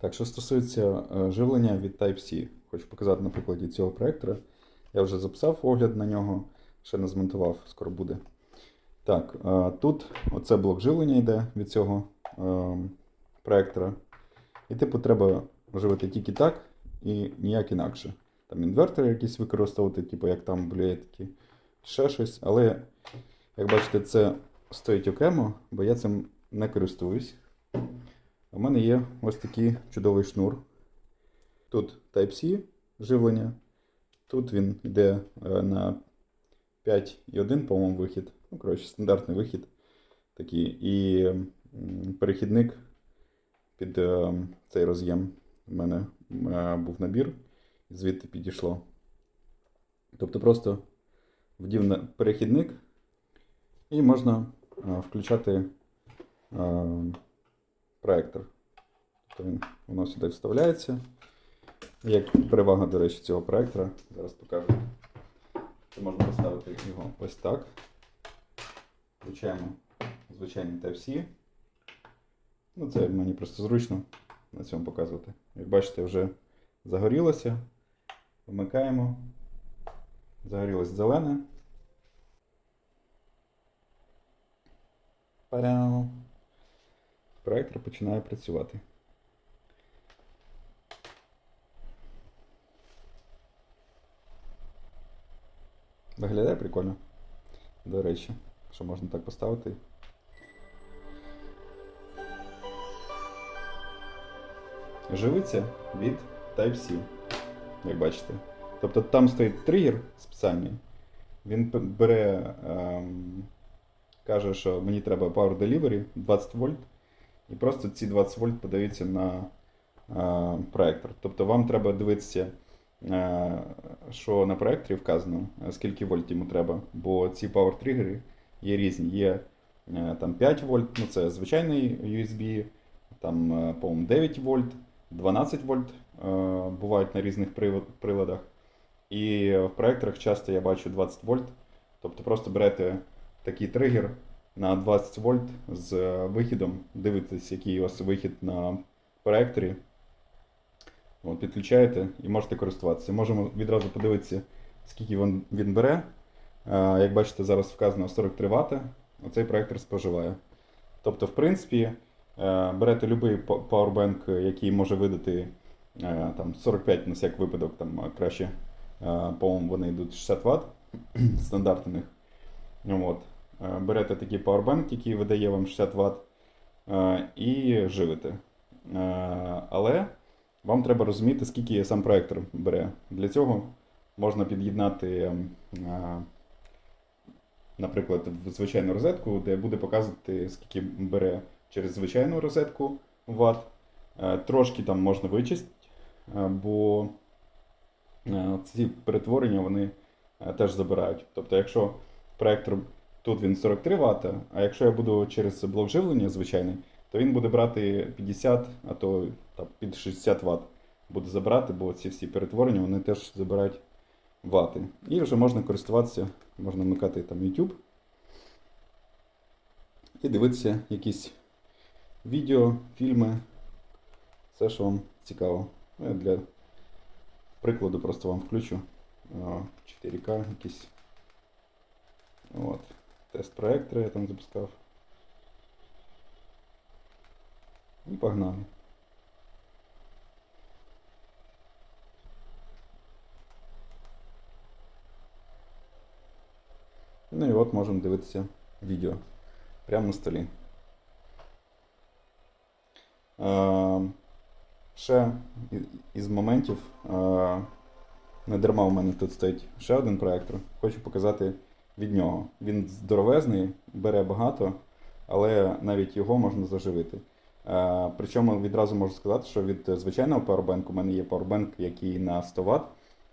Так, що стосується е, живлення від Type-C, хочу показати на прикладі цього проектора. Я вже записав огляд на нього, ще не змонтував, скоро буде. Так, е, тут оце блок живлення йде від цього е, проектора. І типу треба живити тільки так і ніяк інакше. Там інвертори якісь використовувати, типу як там блюєтки, ще щось. Але, як бачите, це стоїть окремо, бо я цим не користуюсь. У мене є ось такий чудовий шнур. Тут Type-C живлення. Тут він йде е, на 5,1, по-моєму, вихід. Ну, коротше, стандартний вихід. Такий. І перехідник під е, цей роз'єм. У мене е, був набір, звідти підійшло. Тобто просто вдів на перехідник і можна включати проектор. Тобто він, воно сюди вставляється. Як перевага, до речі, цього проектора, зараз покажу. Це можна поставити його ось так. Включаємо звичайний Type-C. Ну, це мені просто зручно на цьому показувати. Як бачите, вже загорілося. Вмикаємо. Загорілось зелене. Паряу. Проектор починає працювати. Виглядає прикольно. До речі, що можна так поставити. Живиться від Type-C, як бачите. Тобто там стоїть тригер спеціальний. Він бере, ем, каже, що мені треба Power Delivery 20 вольт. І просто ці 20 вольт подаються на е, проектор. Тобто вам треба дивитися, е, що на проекторі вказано, скільки вольт йому треба. Бо ці Power тригери є різні. Є е, там 5 вольт, ну це звичайний USB, там, по-моєму, 9 вольт, 12 вольт бувають на різних приладах. І в проекторах часто я бачу 20 вольт. Тобто просто берете такий тригер на 20 вольт з е, вихідом, дивитесь, який у вас вихід на проекторі. От, підключаєте і можете користуватися. Можемо відразу подивитися, скільки він, він бере. Е, Як бачите, зараз вказано 43 Вт. Оцей проектор споживає. Тобто, в принципі, е, берете будь-який пауербанк, який може видати там, 45 на всяк випадок, там краще, по-моєму, вони йдуть 60 Вт стандарт у них. От. Е, Берете такий пауербанк, який видає вам 60 Вт, е, і живите. Е, Але вам треба розуміти, скільки сам проектор бере. Для цього можна під'єднати, наприклад, в звичайну розетку, де буде показувати, скільки бере через звичайну розетку Вт. Трошки там можна вичистити, бо ці перетворення вони теж забирають. Тобто, якщо проектор тут він 43 Вт, а якщо я буду через блок живлення звичайний, то він буде брати 50, а то там, під 60 Вт буде забирати, бо ці всі перетворення вони теж забирають вати. І вже можна користуватися, можна вмикати там YouTube і дивитися якісь відео, фільми, все, що вам цікаво. Ну, я для прикладу просто вам включу 4К якісь. От. Тест проектора я там запускав. І погнали. Ну і от можемо дивитися відео прямо на столі. Е, ще із моментів, е, не дарма у мене тут стоїть ще один проектор. Хочу показати від нього. Він здоровезний, бере багато, але навіть його можна заживити. Е, причому відразу можу сказати, що від звичайного пауербанку у мене є пауербанк, який на 100 Вт.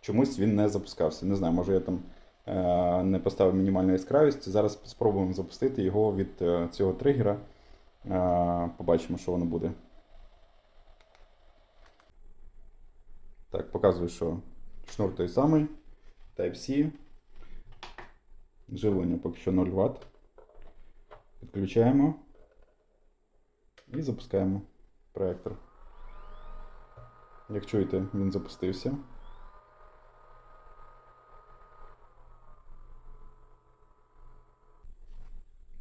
Чомусь він не запускався. Не знаю, може я там е, не поставив мінімальну яскравість. Зараз спробуємо запустити його від е, цього тригера. Побачимо, що воно буде. Так, показую, що шнур той самий. Type-C. Живлення поки що 0 Вт. Підключаємо і запускаємо проектор. Як чуєте, він запустився.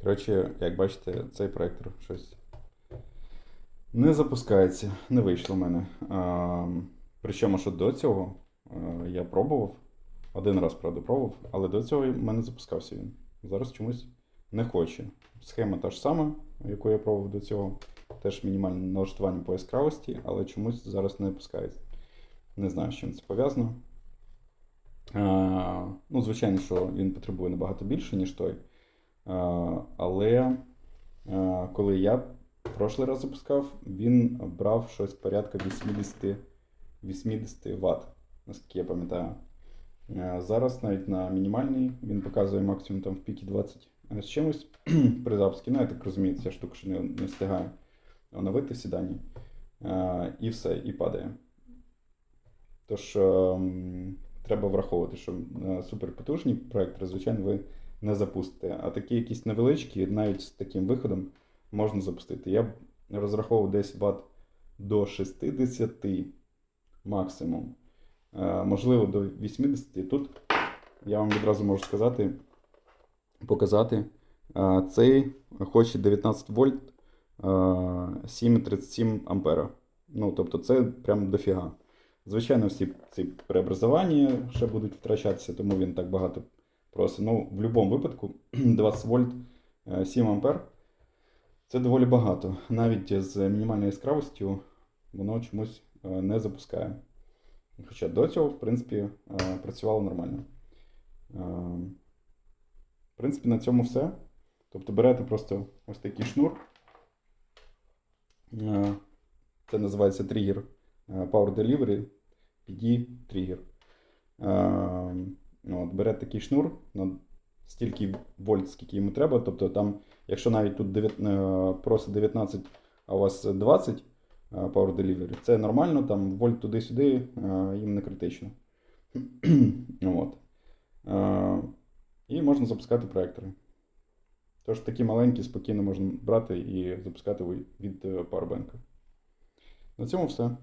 Коротше, як бачите, цей проектор щось не запускається, не вийшло в мене. А, причому, що до цього е, я пробував. Один раз, правда, пробував, але до цього в мене запускався він. Зараз чомусь не хоче. Схема та ж сама, яку я пробував до цього. Теж мінімальне налаштування по яскравості, але чомусь зараз не запускається. Не знаю, з чим це пов'язано. Ну, звичайно, що він потребує набагато більше, ніж той. А, але а, коли я прошлий раз запускав, він брав щось порядка 80, 80 Вт, наскільки я пам'ятаю. Е, Зараз навіть на мінімальній він показує максимум там в піки 20 з чимось при запуску. Ну, я так розумію, ця штука ще не, не встигає оновити всі дані. Е, І все, і падає. Тож ем, треба враховувати, що е, суперпотужні проектори, звичайно, ви не запустите. А такі якісь невеличкі, навіть з таким виходом, можна запустити. Я б розраховував десь ватт до 60 максимум. Е, Можливо, до 80. Тут я вам відразу можу сказати, показати. Е, Цей хоче 19 вольт е, 7,37 ампера. Ну, тобто це прям дофіга. Звичайно, всі ці преобразування ще будуть втрачатися, тому він так багато просить. Ну, в будь-якому випадку 20 вольт е, 7 ампер це доволі багато. Навіть з мінімальною яскравостю воно чомусь е, не запускає. Хоча до цього, в принципі, е, працювало нормально. Е, В принципі, на цьому все. Тобто берете просто ось такий шнур. Е, Це називається тригер Power Delivery PD тригер. Е, От, берете такий шнур на стільки вольт, скільки йому треба. Тобто там, якщо навіть тут 9, е, просить 19, а у вас 20 е, Power Delivery, це нормально, там вольт туди-сюди, е, їм не критично. От. Е, І можна запускати проектори. Тож такі маленькі, спокійно можна брати і запускати від е, Powerbank. На цьому все.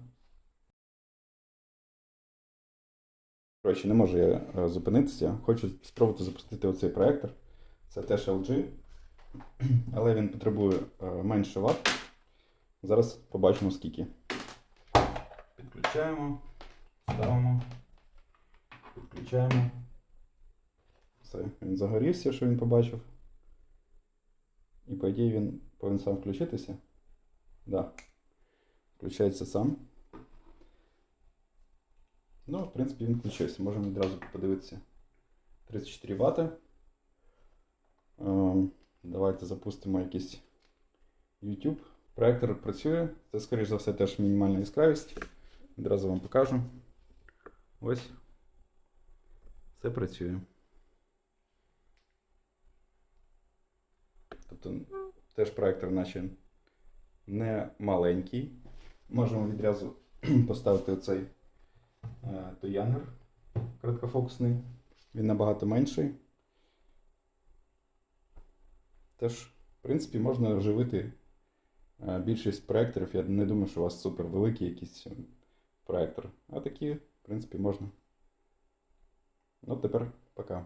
Коротше, не можу я е, зупинитися. Хочу спробувати запустити оцей проектор. Це теж LG, але він потребує е, менше Вт. Зараз побачимо скільки. Підключаємо, ставимо, підключаємо. Все, він загорівся, що він побачив. І по ідеї він повинен сам включитися. Так. Да. Включається сам. Ну, в принципі, він включився. Можемо відразу подивитися. 34 Вт. Ем, давайте запустимо якийсь YouTube. Проектор працює. Це, скоріш за все, теж мінімальна яскравість. Відразу вам покажу. Ось. Все працює. Тобто теж проектор наче не маленький. Можемо відразу поставити оцей е, тоянер короткофокусний. Він набагато менший. Теж, в принципі, можна вживити е, більшість проекторів. Я не думаю, що у вас супер великий якийсь е, проектор. А такі, в принципі, можна. Ну, тепер пока.